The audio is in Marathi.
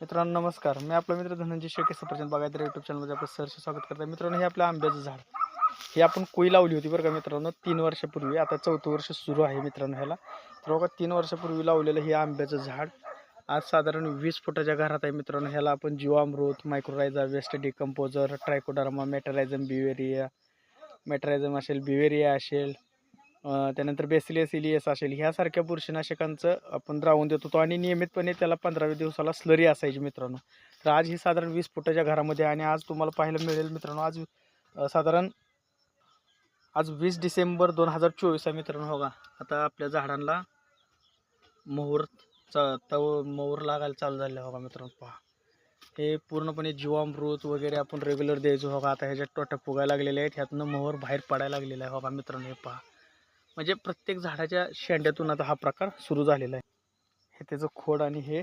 मित्रांनो नमस्कार. मी आपला मित्र धनंजय शेळके सफरचंद बागायतर युट्यूब चॅनलमध्ये आपलं सहर्ष स्वागत करतो मित्रांनो हे आपलं आंब्याचं झाड. हे आपण कोई लावली होती बरं का मित्रांनो तीन वर्षापूर्वी. आता चौथं वर्ष सुरू आहे मित्रांनो ह्याला. तर बघा तीन वर्षापूर्वी लावलेलं हे आंब्याचं झाड. आज साधारण वीस फुटाच्या घरात आहे मित्रांनो. ह्याला आपण जीवामृत mycorrhiza waste decomposer trichoderma metarhizium beauveria metarhizium असेल बिवेरिया असेल त्यानंतर बेसिलियस इलियस असेल ह्यासारख्या बुरशीनाशकांचं आपण द्रावण देत होतो आणि नियमितपणे त्याला पंधराव्या दिवसाला स्लरी असायची मित्रांनो. तर आज ही साधारण वीस फुटाच्या घरामध्ये आहे आणि आज तुम्हाला पाहायला मिळेल मित्रांनो आज साधारण आज वीस डिसेंबर दोन हजार चोवीस आहे मित्रांनो हो का? आता आपल्या झाडांना मोहर तव मोहर लागायला चालू झाले हो का मित्रांनो? पहा. हे पूर्णपणे जीवामृत वगैरे आपण रेग्युलर द्यायचो हो का? आता ह्याच्यात टोट्या फुगायला लागलेल्या आहेत ह्यातनं मोहर बाहेर पडायला लागलेला आहे हो का मित्रांनो? हे पहा. म्हणजे प्रत्येक झाडाच्या शेंड्यातून आता हा प्रकार सुरू झालेला आहे. हे त्याचं खोड आणि हे